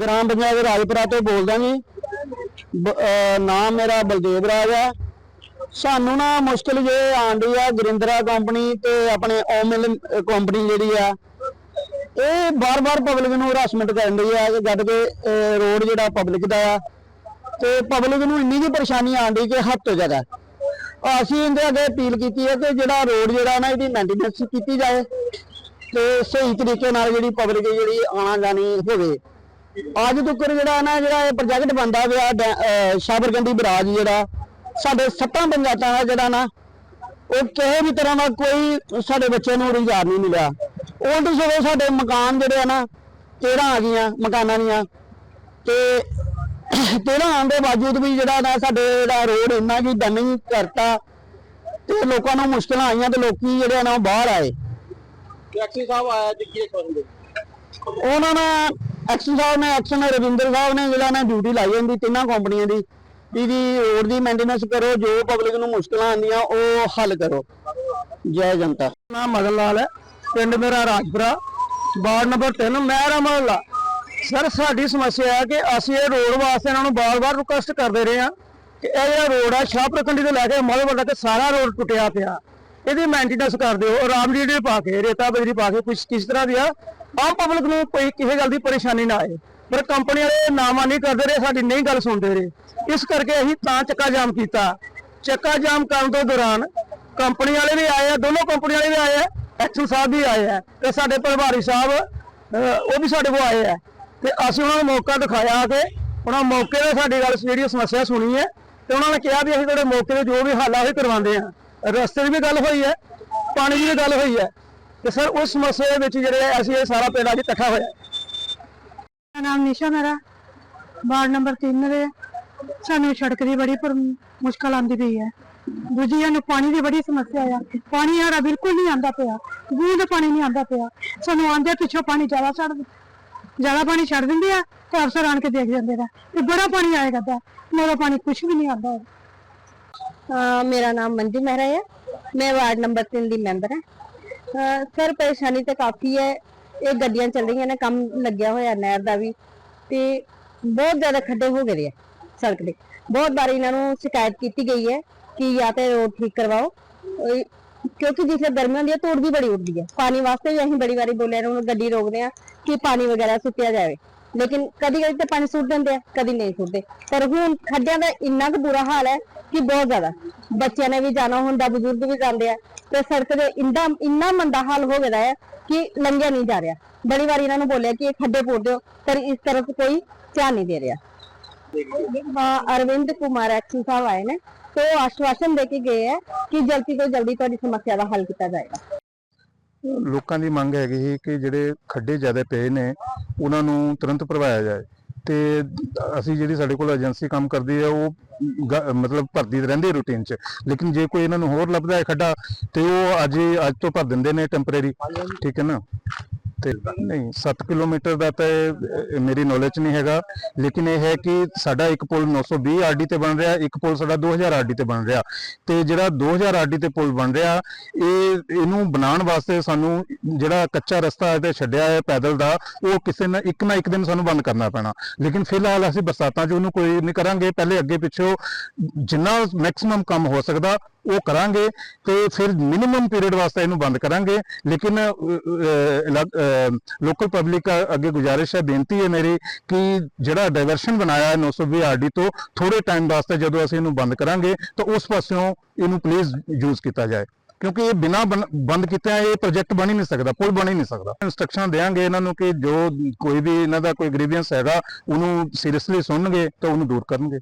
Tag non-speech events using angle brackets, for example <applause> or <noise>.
Gram panchayat Rajpura ਤੋਂ ਬੋਲਦਾ ਜੀ। ਬ- ਨਾਮ ਮੇਰਾ ਬਲਦੇਵ ਰਾਜ ਹੈ ਸਾਨੂੰ ਨਾ ਮੁਸ਼ਕਲ ਜੇ ਆਂਦੀ ਆ ਗੁਰਿੰਦਰਾ ਕੰਪਨੀ ਤੇ ਆਪਣੇ ਓਮਿਲ ਕੰਪਨੀ ਜਿਹੜੀ ਆ, ਇਹ ਬਾਰ-ਬਾਰ ਪਬਲਿਕ ਨੂੰ ਹਰਾਸਮੈਂਟ ਕਰਨ ਦੀ ਆ ਕਿ ਜਦ ਕਿ ਰੋਡ ਜਿਹੜਾ ਪਬਲਿਕ ਦਾ ਆ, ਤੇ ਪਬਲਿਕ ਨੂੰ ਇੰਨੀ ਜੀ ਪਰੇਸ਼ਾਨੀ ਆਂਦੀ ਕਿ ਹੱਦ ਤੋਂ ਜ਼ਿਆਦਾ। ਅਸੀਂ ਇਹਦੇ ਅੱਗੇ ਅਪੀਲ ਕੀਤੀ ਹੈ ਕਿ ਜਿਹੜਾ ਰੋਡ ਜਿਹੜਾ ਨਾ ਇਹਦੀ ਮੇਨਟੇਨੈਂਸ ਕੀਤੀ ਜਾਏ, ਤੇ ਸਹੀ ਤਰੀਕੇ ਨਾਲ ਜਿਹੜੀ ਪਬਲਿਕ ਜਿਹੜੀ ਆਣਾ ਜਾਣੀ ਹੋਵੇ। ਅੱਜ ਤੱਕ ਜਿਹੜਾ ਨਾ ਜਿਹੜਾ ਇਹ ਪ੍ਰੋਜੈਕਟ ਬੰਦਾ ਪਿਆ ਸ਼ਾਬਰਗੰਦੀ ਬਰਾਜ ਜਿਹੜਾ ਸਾਡੇ ਸੱਤਾਂ ਪੰਚਾਇਤਾਂ ਦਾ ਜਿਹੜਾ ਨਾ ਉਹ ਕਿਸੇ ਵੀ ਤਰ੍ਹਾਂ ਦਾ ਕੋਈ ਸਾਡੇ ਬੱਚੇ ਨੂੰ ਰੁਜ਼ਗਾਰ ਨਹੀਂ ਮਿਲਿਆ। ਉਲਟ ਸਗੋਂ ਸਾਡੇ ਮਕਾਨ ਜਿਹੜੇ ਆ ਨਾ ਤੇੜਾਂ ਆ ਗਈਆਂ ਮਕਾਨਾਂ ਦੀਆਂ। ਤੇ <coughs> ਤੇੜਾਂ ਆਉਣ ਦੇ ਬਾਵਜੂਦ ਵੀ ਜਿਹੜਾ ਨਾ ਸਾਡੇ ਜਿਹੜਾ ਰੋਡ ਇੰਨਾ ਕੀ ਡੈਮੇਜ ਕਰਤਾ ਤੇ ਲੋਕਾਂ ਨੂੰ ਮੁਸ਼ਕਲਾਂ ਆਈਆਂ ਤੇ ਲੋਕੀ ਜਿਹੜੇ ਨਾ ਬਾਹਰ ਆਏ। ਐਕਸੀ ਸਾਹਿਬ ਆਇਆ ਤੇ ਕੀ ਕਹਿੰਦੇ ਉਹਨਾਂ ਨੇ ਐਕਸ਼ਨ ਸਾਹਿਬ ਨੇ ਐਕਸ਼ਨ ਰਵਿੰਦਰ ਸਾਹਿਬ ਨੇ ਜਿਹੜਾ ਨਾ ਡਿਊਟੀ ਲਾਈ ਹੁੰਦੀ ਤਿੰਨਾਂ ਕੰਪਨੀਆਂ ਦੀ, ਵੀ ਦੀ ਰੋਡ ਦੀ ਮੇਨਟੇਨੈਂਸ ਕਰੋ, ਜੋ ਪਬਲਿਕ ਨੂੰ ਮੁਸ਼ਕਲਾਂ ਆਉਂਦੀਆਂ, ਉਹ ਹੱਲ ਕਰੋ। ਜੈ ਜਨਤਾ। ਨਾਮ ਮਦਨ ਲਾਲ ਹੈ, ਪਿੰਡ ਮੇਰਾ ਰਾਜਪੁਰਾ, ਵਾਰਡ ਨੰਬਰ 3 ਮਹਿਰਾ ਮਹੱਲਾ ਸਰ, ਸਾਡੀ ਸਮੱਸਿਆ ਹੈ ਕਿ ਅਸੀਂ ਇਹ ਰੋਡ ਵਾਸਤੇ ਇਹਨਾਂ ਨੂੰ ਬਾਰ-ਬਾਰ ਰਿਕੁਐਸਟ ਕਰਦੇ ਰਹੇ ਹਾਂ ਕਿ ਇਹ ਜਿਹੜਾ ਰੋਡ ਆ ਸ਼ਾਹਪੁਰ ਕੰਡੀ ਤੋਂ ਲੈ ਕੇ ਮੋਲਵੰਡਾ ਤੇ ਸਾਰਾ ਰੋਡ ਟੁੱਟਿਆ ਪਿਆ। ਇਹਦੀ ਮੇਨਟੇਨੈਂਸ ਕਰ ਦਿਓ ਰਾਮ ਲੀੜੇ ਪਾ ਕੇ, ਰੇਤਾ ਬਜਰੀ ਪਾ ਕੇ, ਕੁਛ ਕਿਸ ਤਰ੍ਹਾਂ ਦੀ ਆ, ਆਮ ਪਬਲਿਕ ਨੂੰ ਕੋਈ ਕਿਸੇ ਗੱਲ ਦੀ ਪਰੇਸ਼ਾਨੀ ਨਾ ਆਏ। ਪਰ ਕੰਪਨੀ ਵਾਲੇ ਨਾਮਾ ਨਹੀਂ ਕਰਦੇ ਰਹੇ, ਸਾਡੀ ਨਹੀਂ ਗੱਲ ਸੁਣਦੇ ਰਹੇ। ਇਸ ਕਰਕੇ ਅਸੀਂ ਤਾਂ ਚੱਕਾ ਜਾਮ ਕੀਤਾ। ਚੱਕਾ ਜਾਮ ਕਰਨ ਤੋਂ ਦੌਰਾਨ ਕੰਪਨੀ ਵਾਲੇ ਵੀ ਆਏ ਆ, ਦੋਨੋਂ ਕੰਪਨੀ ਵਾਲੇ ਵੀ ਆਏ ਆ ਐਕਸ਼ਨ ਸਾਹਿਬ ਵੀ ਆਏ ਆ ਤੇ ਸਾਡੇ ਪ੍ਰਭਾਰੀ ਸਾਹਿਬ ਉਹ ਵੀ ਸਾਡੇ ਕੋਲ ਆਏ ਆ। ਤੇ ਅਸੀਂ ਉਹਨਾਂ ਨੂੰ ਮੌਕਾ ਦਿਖਾਇਆ ਕਿ ਉਹਨਾਂ ਮੌਕੇ ਤੇ ਸਾਡੀ ਗੱਲ ਜਿਹੜੀ ਸਮੱਸਿਆ ਸੁਣੀ ਹੈ ਤੇ ਉਹਨਾਂ ਨੇ ਕਿਹਾ ਵੀ ਅਸੀਂ ਤੁਹਾਡੇ ਮੌਕੇ ਤੇ ਜੋ ਵੀ ਹੱਲ ਆ ਉਹ ਕਰਵਾਉਂਦੇ ਆ ਰਸਤੇ ਦੀ ਵੀ ਗੱਲ ਹੋਈ ਹੈ, ਪਾਣੀ ਦੀ ਵੀ ਗੱਲ ਹੋਈ ਹੈ ਤੇ ਸਰ ਉਸ ਸਮੱਸਿਆ ਦੇ ਵਿੱਚ ਜਿਹੜੇ ਅਸੀਂ ਇਹ ਸਾਰਾ ਪਿੰਡ ਅੱਜ ਇਕੱਠਾ ਹੋਇਆ ਮੇਰਾ ਨਾਮ ਨਿਸ਼ਾ ਮੇਰਾ, ਵਾਰਡ ਨੰਬਰ 3 ਦੇ ਸਾਨੂੰ ਸੜਕ ਦੀ ਬੜੀ ਪਰ, ਮੁਸ਼ਕਲ ਆਉਂਦੀ ਪਈ ਹੈ। ਦੂਜੀ ਸਾਨੂੰ ਪਾਣੀ ਦੀ ਬੜੀ ਸਮੱਸਿਆ ਆ। ਪਾਣੀ ਸਾਡਾ ਬਿਲਕੁਲ ਨਹੀਂ ਆਉਂਦਾ ਪਿਆ। ਬੂੰਦ ਪਾਣੀ ਨਹੀਂ ਆਉਂਦਾ ਪਿਆ। ਸਾਨੂੰ ਆਂਦੇ ਪਿੱਛੋਂ ਪਾਣੀ ਜ਼ਿਆਦਾ ਛੱਡ ਜ਼ਿਆਦਾ ਪਾਣੀ ਛੱਡ ਦਿੰਦੇ ਆ ਤੇ ਅਫਸਰ ਆਣ ਕੇ ਦੇਖ ਜਾਂਦੇ ਨੇ। ਤੇ ਬੜਾ ਪਾਣੀ ਆਏਗਾ ਤਾਂ। ਮੇਰਾ ਪਾਣੀ ਕੁਝ ਵੀ ਨਹੀਂ ਆਉਂਦਾ। ਮੇਰਾ ਨਾਮ ਮੰਜੂ ਮਹਿਰਾ ਹੈ। ਮੈਂ ਵਾਰਡ ਨੰਬਰ 3 ਦੀ ਮੈਂਬਰ ਹਾਂ। ਸਰ, ਪਰੇਸ਼ਾਨੀ ਤਾਂ ਕਾਫੀ ਹੈ। ਇਹ ਗੱਡੀਆਂ ਚੱਲ ਰਹੀਆਂ ਨੇ, ਕੰਮ ਲੱਗਿਆ ਹੋਇਆ ਨਹਿਰ ਦਾ ਵੀ। ਤੇ ਬਹੁਤ ਜ਼ਿਆਦਾ ਖੱਡੇ ਹੋ ਗਏ ਆ ਸੜਕ ਦੇ। ਬਹੁਤ ਵਾਰ ਇਹਨਾਂ ਨੂੰ ਸ਼ਿਕਾਇਤ ਕੀਤੀ ਗਈ ਹੈ ਕਿ ਜਾਂ ਤੇ ਰੋਡ ਠੀਕ ਕਰਵਾਓ। ਕਿਉਂਕਿ ਜਿੱਥੇ ਗਰਮੀ ਹੁੰਦੀ ਹੈ, ਧੂੜ ਵੀ ਬੜੀ ਉੱਡਦੀ ਹੈ। ਪਾਣੀ ਵਾਸਤੇ ਵੀ ਅਸੀਂ ਬੜੀ ਵਾਰੀ ਬੋਲਿਆ ਇਹਨਾਂ ਨੂੰ ਗੱਡੀ ਰੋਕਦੇ ਆ ਕਿ ਪਾਣੀ ਵਗੈਰਾ ਸੁੱਟਿਆ ਜਾਵੇ। ਲੇਕਿਨ ਕਦੀ ਕਦੀ ਤਾਂ ਪਾਣੀ ਸੁੱਟ ਦਿੰਦੇ ਆ, ਕਦੀ ਨਹੀਂ ਸੁੱਟਦੇ। ਪਰ ਹੁਣ ਖੱਡਿਆਂ ਦਾ ਇੰਨਾ ਕੁ ਬੁਰਾ ਹਾਲ ਹੈ ਕਿ ਬਹੁਤ ਜ਼ਿਆਦਾ। ਬੱਚਿਆਂ ਨੇ ਵੀ ਜਾਣਾ ਹੁੰਦਾ, ਬਜ਼ੁਰਗ ਵੀ ਜਾਂਦੇ ਆ। ਤੇ ਸੜਕ ਦੇ ਇੰਨਾ ਇੰਨਾ ਮੰਦਾ ਹਾਲ ਹੋ ਗਿਆ ਹੈ ਕਿ ਲੰਘਿਆ ਨਹੀਂ ਜਾ ਰਿਹਾ। ਬੜੀ ਵਾਰੀ ਇਹਨਾਂ ਨੂੰ ਬੋਲਿਆ ਕਿ ਇਹ ਖੱਡੇ ਪੋੜ ਦਿਓ, ਪਰ ਇਸ ਤਰਫ ਕੋਈ ਧਿਆਨ ਨਹੀਂ ਦੇ ਰਿਹਾ। ਹਾਂ, ਅਰਵਿੰਦ ਕੁਮਾਰ ਐਕਸ਼ਨ ਸਾਹਿਬ ਆਏ ਨੇ। ਤੇ ਉਹ ਆਸ਼ਵਾਸਨ ਦੇ ਕੇ ਗਏ ਹੈ ਕਿ ਜਲਦੀ ਤੋਂ ਜਲਦੀ ਤੁਹਾਡੀ ਸਮੱਸਿਆ ਦਾ ਹੱਲ ਕੀਤਾ ਜਾਏਗਾ। ਲੋਕਾਂ ਦੀ ਮੰਗ ਹੈਗੀ ਸੀ ਕਿ ਜਿਹੜੇ ਖੱਡੇ ਜ਼ਿਆਦਾ ਪਏ ਨੇ, ਉਹਨਾਂ ਨੂੰ ਤੁਰੰਤ ਭਰਵਾਇਆ ਜਾਏ। ਤੇ ਅਸੀਂ ਜਿਹੜੀ ਸਾਡੇ ਕੋਲ ਏਜੰਸੀ ਕੰਮ ਕਰਦੀ ਹੈ, ਉਹ ਮਤਲਬ ਭਰਦੀ ਰਹਿੰਦੀ ਰੂਟੀਨ 'ਚ। ਲੇਕਿਨ ਜੇ ਕੋਈ ਇਹਨਾਂ ਨੂੰ ਹੋਰ ਲੱਭਦਾ ਹੈ ਖੱਡਾ, ਤੇ ਉਹ ਅੱਜ ਅੱਜ ਤੋਂ ਭਰ ਦਿੰਦੇ ਨੇ ਟੈਂਪਰੇਰੀ ਠੀਕ ਹੈ ਨਾ? ਤੇ ਨਹੀਂ 7 ਕਿਲੋਮੀਟਰ ਦਾ ਤਾਂ ਇਹ, ਅਹ, ਮੇਰੀ ਨੌਲੇਜ ਨਹੀਂ ਹੈਗਾ। ਲੇਕਿਨ ਇਹ ਹੈ ਕਿ ਸਾਡਾ ਇੱਕ ਪੁਲ 920 ਆਰਡੀ ਤੇ ਬਣ ਰਿਹਾ ਇੱਕ ਪੁਲ ਸਾਡਾ 2000 ਆਰਡੀ ਤੇ ਬਣ ਰਿਹਾ। ਤੇ ਜਿਹੜਾ 2000 ਆਰਡੀ ਤੇ ਪੁਲ ਬਣ ਰਿਹਾ ਇਹ ਇਹਨੂੰ ਬਣਾਉਣ ਵਾਸਤੇ ਸਾਨੂੰ ਜਿਹੜਾ ਕੱਚਾ ਰਸਤਾ ਇਹਦੇ ਛੱਡਿਆ ਹੈ ਪੈਦਲ ਦਾ ਉਹ ਕਿਸੇ ਨਾ ਇੱਕ ਨਾ ਇੱਕ ਦਿਨ ਸਾਨੂੰ ਬੰਦ ਕਰਨਾ ਪੈਣਾ। ਲੇਕਿਨ ਫਿਲਹਾਲ ਅਸੀਂ ਬਰਸਾਤਾਂ 'ਚ ਉਹਨੂੰ ਕੋਈ ਨਹੀਂ ਕਰਾਂਗੇ। ਪਹਿਲੇ ਅੱਗੇ ਪਿੱਛੋਂ ਜਿੰਨਾ ਮੈਕਸਿਮਮ ਕੰਮ ਹੋ ਸਕਦਾ ਉਹ ਕਰਾਂਗੇ ਤੇ ਫਿਰ ਮਿਨੀਮਮ ਪੀਰੀਅਡ ਵਾਸਤੇ ਇਹਨੂੰ ਬੰਦ ਕਰਾਂਗੇ। ਲੇਕਿਨ ਲੋਕਲ ਪਬਲਿਕ ਅੱਗੇ ਗੁਜ਼ਾਰਿਸ਼ ਹੈ, ਬੇਨਤੀ ਹੈ ਮੇਰੀ ਕਿ ਜਿਹੜਾ ਡਾਇਵਰਸ਼ਨ ਬਣਾਇਆ ਹੈ 920 ਆਰਡੀ ਤੋਂ ਥੋੜੇ ਟਾਈਮ ਵਾਸਤੇ ਜਦੋਂ ਅਸੀਂ ਇਹਨੂੰ ਬੰਦ ਕਰਾਂਗੇ, ਤਾਂ ਉਸ ਪਾਸਿਓਂ ਇਹਨੂੰ ਪਲੀਜ਼ ਯੂਜ਼ ਕੀਤਾ ਜਾਏ। ਕਿਉਂਕਿ ਇਹ ਬਿਨਾ ਬੰਦ ਕੀਤੇ ਇਹ ਪ੍ਰੋਜੈਕਟ ਬਣ ਹੀ ਨਹੀਂ ਸਕਦਾ, ਪੁਲ ਬਣ ਹੀ ਨਹੀਂ ਸਕਦਾ। ਇਨਸਟਰਕਸ਼ਨ ਦੇਾਂਗੇ ਇਹਨਾਂ ਨੂੰ ਕਿ ਜੋ ਕੋਈ ਵੀ ਇਹਨਾਂ ਦਾ ਕੋਈ ਗ੍ਰੀਵੈਂਸ ਹੈਗਾ, ਉਹਨੂੰ ਸੀਰੀਅਸਲੀ ਸੁਣਨਗੇ ਤਾਂ ਉਹਨੂੰ ਦੂਰ ਕਰਨਗੇ।